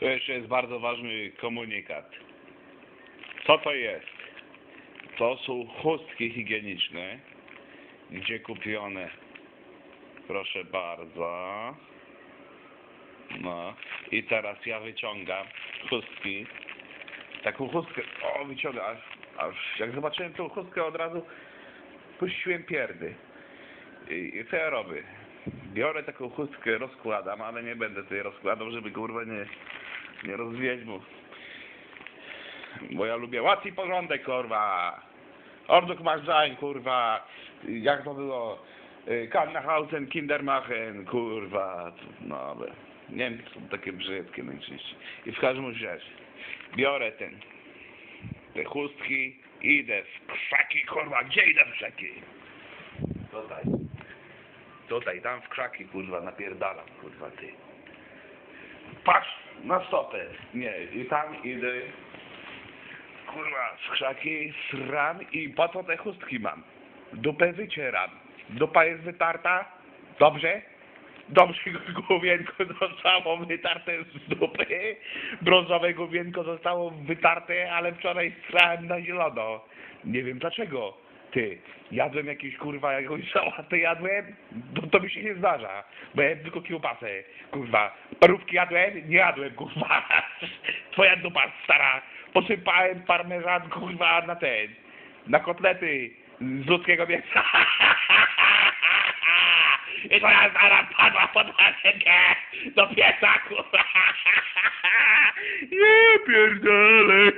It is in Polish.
Tu jeszcze jest bardzo ważny komunikat. Co to jest? To są chustki higieniczne, gdzie kupione. Proszę bardzo. No i teraz ja wyciągam chustki. Taką chustkę, o wyciągam, aż, aż jak zobaczyłem tą chustkę od razu puściłem pierdy. I, I co ja robię? Biorę taką chustkę, rozkładam, ale nie będę tutaj rozkładał, żeby kurwa nie, nie rozwijać mu. Bo ja lubię i porządek, kurwa. Orduk masz zań, kurwa. Jak to było? Y, Kannahausen, Kindermachen, kurwa. No ale nie wiem, są takie brzydkie najczęściej. I w każdym razie biorę ten, te chustki idę w krzaki, kurwa. Gdzie idę w krzaki? Tutaj. Tutaj, tam w krzaki, kurwa, napierdalam, kurwa, ty. Patrz na stopę. Nie, i tam idę, kurwa, w krzaki, sram i po co te chustki mam? Dupę wycieram. Dupa jest wytarta? Dobrze? Dobrze, główienko zostało wytarte z dupy. Brązowe główienko zostało wytarte, ale wczoraj strałem na zielono. Nie wiem dlaczego. Ty, jadłem jakieś kurwa, jakąś sałatę jadłem? To, to mi się nie zdarza. Bo ja tylko kiełbasę, kurwa. Parówki jadłem? Nie jadłem, kurwa. Twoja dupa stara. Posypałem parmezan, kurwa, na ten. Na kotlety z ludzkiego mięsa. I twoja stara padła pod rękę do pieca, kurwa. Nie pierdolę.